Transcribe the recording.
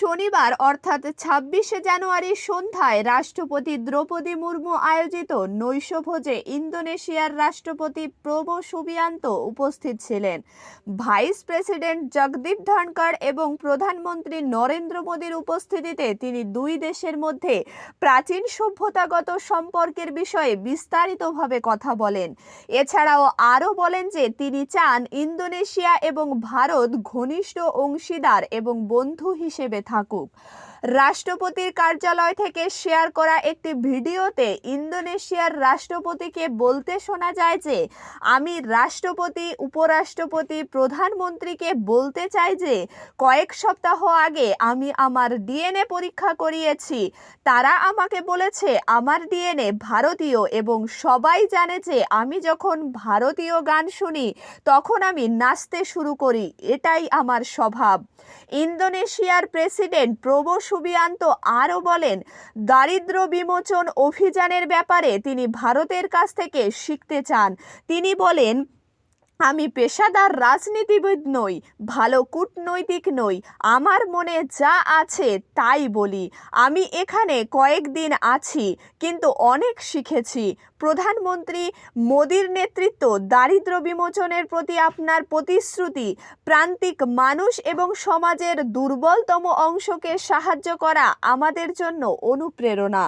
শনিবার, অর্থাৎ ছাব্বিশে জানুয়ারি সন্ধ্যায় রাষ্ট্রপতি দ্রৌপদী মুর্মু আয়োজিত নৈশভোজে ইন্দোনেশিয়ার রাষ্ট্রপতি প্রবো সুবিয়ান্ত উপস্থিত ছিলেন। ভাইস প্রেসিডেন্ট জগদীপ ধনকর এবং প্রধানমন্ত্রী নরেন্দ্র মোদীর উপস্থিতিতে তিনি দুই দেশের মধ্যে প্রাচীন সভ্যতাগত সম্পর্কের বিষয়ে বিস্তারিতভাবে কথা বলেন। এছাড়াও আরও বলেন যে তিনি চান ইন্দোনেশিয়া এবং ভারত ঘনিষ্ঠ অংশীদার এবং বন্ধু হিসেবে থাকুক। রাষ্ট্রপতির কার্যালয় থেকে শেয়ার করা একটি ভিডিওতে ইন্দোনেশিয়ার রাষ্ট্রপতিকে বলতে শোনা যায় যে, আমি রাষ্ট্রপতি, উপরাষ্ট্রপতি, প্রধানমন্ত্রীকে বলতে চাই যে, কয়েক সপ্তাহ আগে আমি আমার ডিএনএ পরীক্ষা করিয়েছি। তারা আমাকে বলেছে, আমার ডিএনএ ভারতীয় এবং সবাই জানে যে, আমি যখন ভারতীয় গান শুনি, তখন আমি নাচতে শুরু করি। এটাই আমার স্বভাব। ইন্দোনেশিয়ার প্রেসিডেন্ট প্রবো সুবিয়ান্ত আরও বলেন, দারিদ্র বিমোচন অভিযানের ব্যাপারে তিনি ভারতের কাছ থেকে শিখতে চান। তিনি বলেন আমি পেশাদার রাজনীতিবিদ নই, ভালো কূটনৈতিক নই। আমার মনে যা আছে তাই বলি। আমি এখানে কয়েকদিন আছি, কিন্তু অনেক শিখেছি। প্রধানমন্ত্রী মোদির নেতৃত্ব দারিদ্র বিমোচনের প্রতি আপনার প্রতিশ্রুতি, প্রান্তিক মানুষ এবং সমাজের দুর্বলতম অংশকে সাহায্য করা আমাদের জন্য অনুপ্রেরণা।